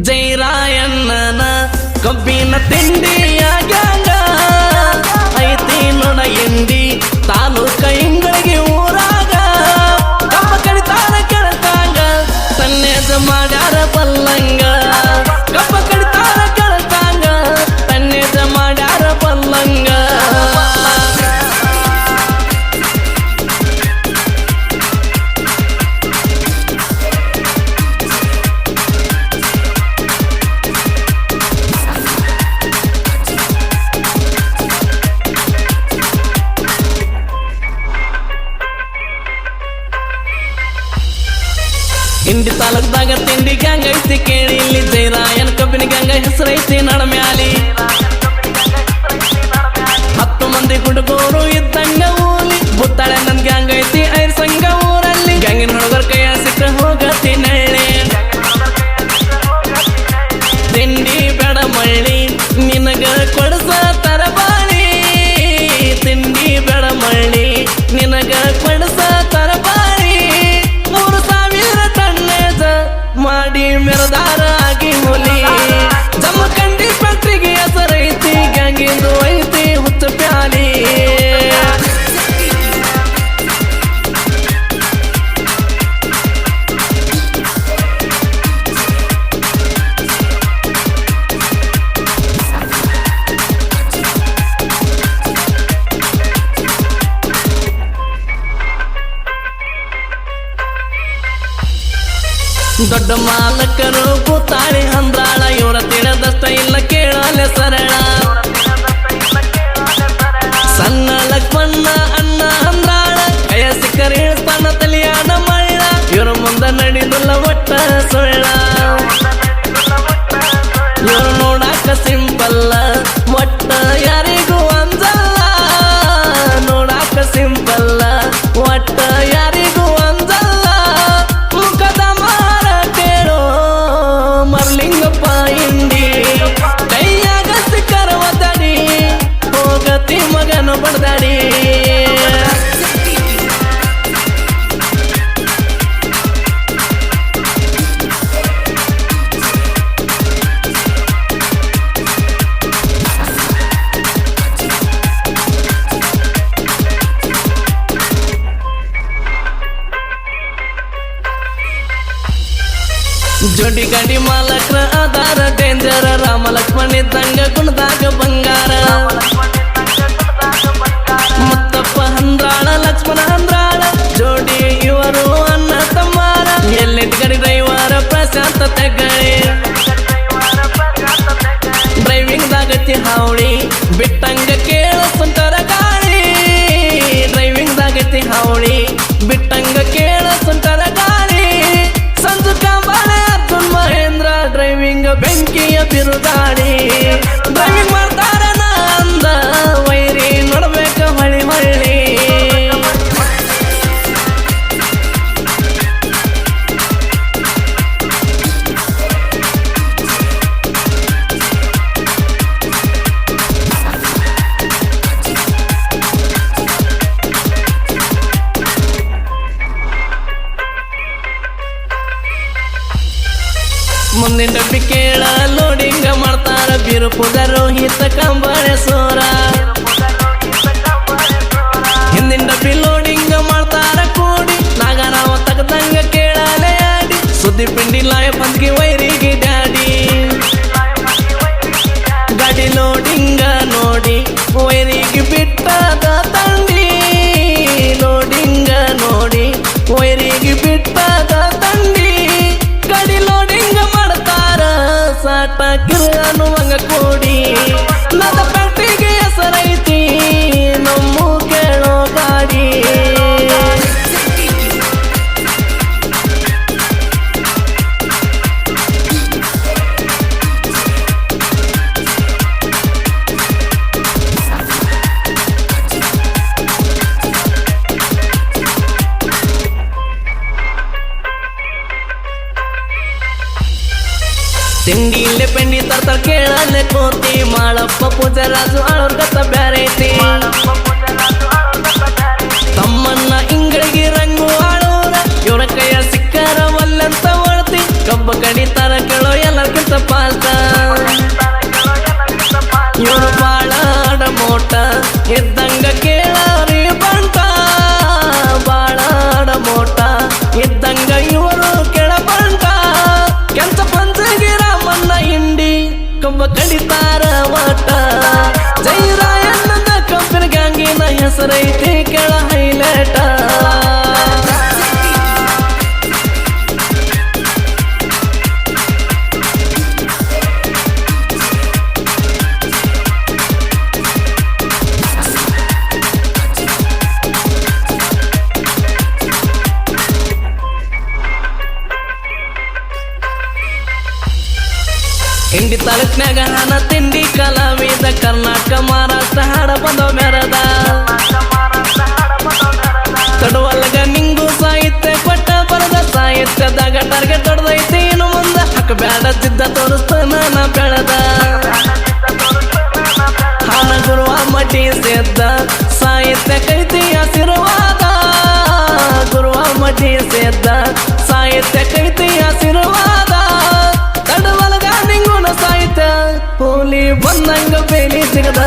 జైరాయన్న కబ్బిన తిండి ಇಂಡಿ ತಾಲೂಕ್ದಾಗ ತಿಂಡಿ ಗ್ಯಾಂಗ್ ಐತಿ ಕೇಳಿ, ಇಲ್ಲಿ ಜೈರಾಯನ್ ಕಬ್ಬಿನ ಗಂಗ ಹೆಸರೈತಿ ನಡಮ್ಯಾಲಿ ಹತ್ತು ಮಂದಿ ಹುಡುಗರು ಇದ್ದಂಗ ಊಲಿ ಬುತ್ತಾಳೆ ನನ್ ಗ್ಯಾಂಗ್ ಐತಿ ಐರ್ ಸಂಘ ಊರಲ್ಲಿ. ಗಂಗಿನ ಹುಡುಗರ ಕೈ ಸಿಕ್ಕ ಹೋಗತಿ ನಳ್ಳಿ. ತಿಂಡಿ ಬೇಡ ಮಳ್ಳಿ, ನಿನಗ ಕೊಡಸ ದೊಡ್ಡ ಮಾಲಕರು ಕೂತಾಳೆ ಅಂದ್ರಾಳ. ಇವರ ತಿಳಿದಷ್ಟ ಇಲ್ಲ ಕೇಳಲೆ ಸರಳ. ಬಡ್ದಾಡಿ ಜೋಡಿ ಗಾಡಿ ಮಾಲಕ್ರ ಆಧಾರ ಡೇಂಜರ ರಾಮ ಲಕ್ಷ್ಮಣ ಇದ್ದಂಗ. ಬಿರುಗಾಡಿ ಡ್ರೈವಿಂಗ್ ಮಾಡ್ತಾರ ನಾ ಅಂದ ವೈರಿ ನೋಡ್ಬೇಕ ಹೊಳಿ ಮಳ್ಳಿ. ಮುಂದಿನ ಡಬ್ಬಿ ಕೇಳ ಮಾಡ್ತಾರ ಬೀರುಪುದ ರೋಹಿತ ಕಂಬಳೆ ಸೋರ. ಹಿಂದಿಂದ ಡಬ್ಬಿ ಲೋಡಿಂಗ ಮಾಡ್ತಾರ ಕೂಡಿ. ನಾಗರಾವ ತಗದಂಗ ಕೇಳಲೆ ಆಡಿ. ಸುದ್ದಿ ಪಿಂಡಿ ಲಾಯ ಪಂದ್ಗೆ ವೈರಿಗೆ ಡ್ಯಾಡಿ. ಗಾಡಿ ಲೋಡಿಂಗ ನೋಡಿ, ವೈರಿಗೆ ಬಿಟ್ಟಾದ ತಂಡಿ. ಲೋಡಿಂಗ ನೋಡಿ, ವೈರಿಗೆ ತಿಂಡಿಲೆ ಪೆಂಡಿ ತರ್ತಾರ ಕೇಳಲೆ ಕೋತಿ. ಮಾಳಪ್ಪ ಪೂಜರಾಜು ಆಳೋರ್ ಕತ್ತ ಬ್ಯಾರೆ ಐತಿ ತಮ್ಮನ್ನ ಇಂಗಳಿಗೆ ರಂಗು ಆಳೋರ. ಇವರ ಕೈಯ ಸಿಕ್ಕಾರ ಒಲ್ಲಂತ ಒಳ್ತಿ. ಕಬ್ಬ ಕಡಿತಾರ ಕೇಳೋ ಎಲ್ಲರ್ಕಿಂತ ಪಾಲ್ತ. ಇವರು ಬಾಳ ಮೋಟ. ಇದ್ದಂಗ ಕಡಿತಾರ ವಾಟ ಜೈರಾಯಣ್ಣನ ಕಂಪನ ಗ್ಯಾಂಗಿನ ಇಂಡಿ ತಾಲೂಕ್ನಾಗ ನಾನು ತಿಂಡಿ ಕಲಾವಿದ ಕರ್ನಾಟಕ ಮಹಾರಾಷ್ಟ್ರ ಹಾಡ ಬಂದವ ಮೆರದ ತಡುವಲ್ಗ ನಿಂಗೂ ಸಾಹಿತ್ಯ ಕೊಟ್ಟ ಬರದ ಸಾಹಿತ್ಯದಾಗ ಟಾರ್ಗೆಟ್ ಹೊಡೆದೈತಿ. ಇನ್ನು ಮುಂದೆ ಹಕ್ಕ ಬೇಡ ತೋರಿಸ್ತಾನ ನಾ ಬೆಳೆದ. ಹಾನ ಗುರುವ ಮಟಿ ಸೇದ್ದ ಸಾಹಿತ್ಯ ಕೈತಿ ಆಶೀರ್ವಾದ ಗುರುವ ಮಟಿ ಸೇದ್ದ ಸಾಹಿತ್ಯ ಕೈತಿ ಬಂದಂಗ ಬೇಲಿ ಸಿಗದ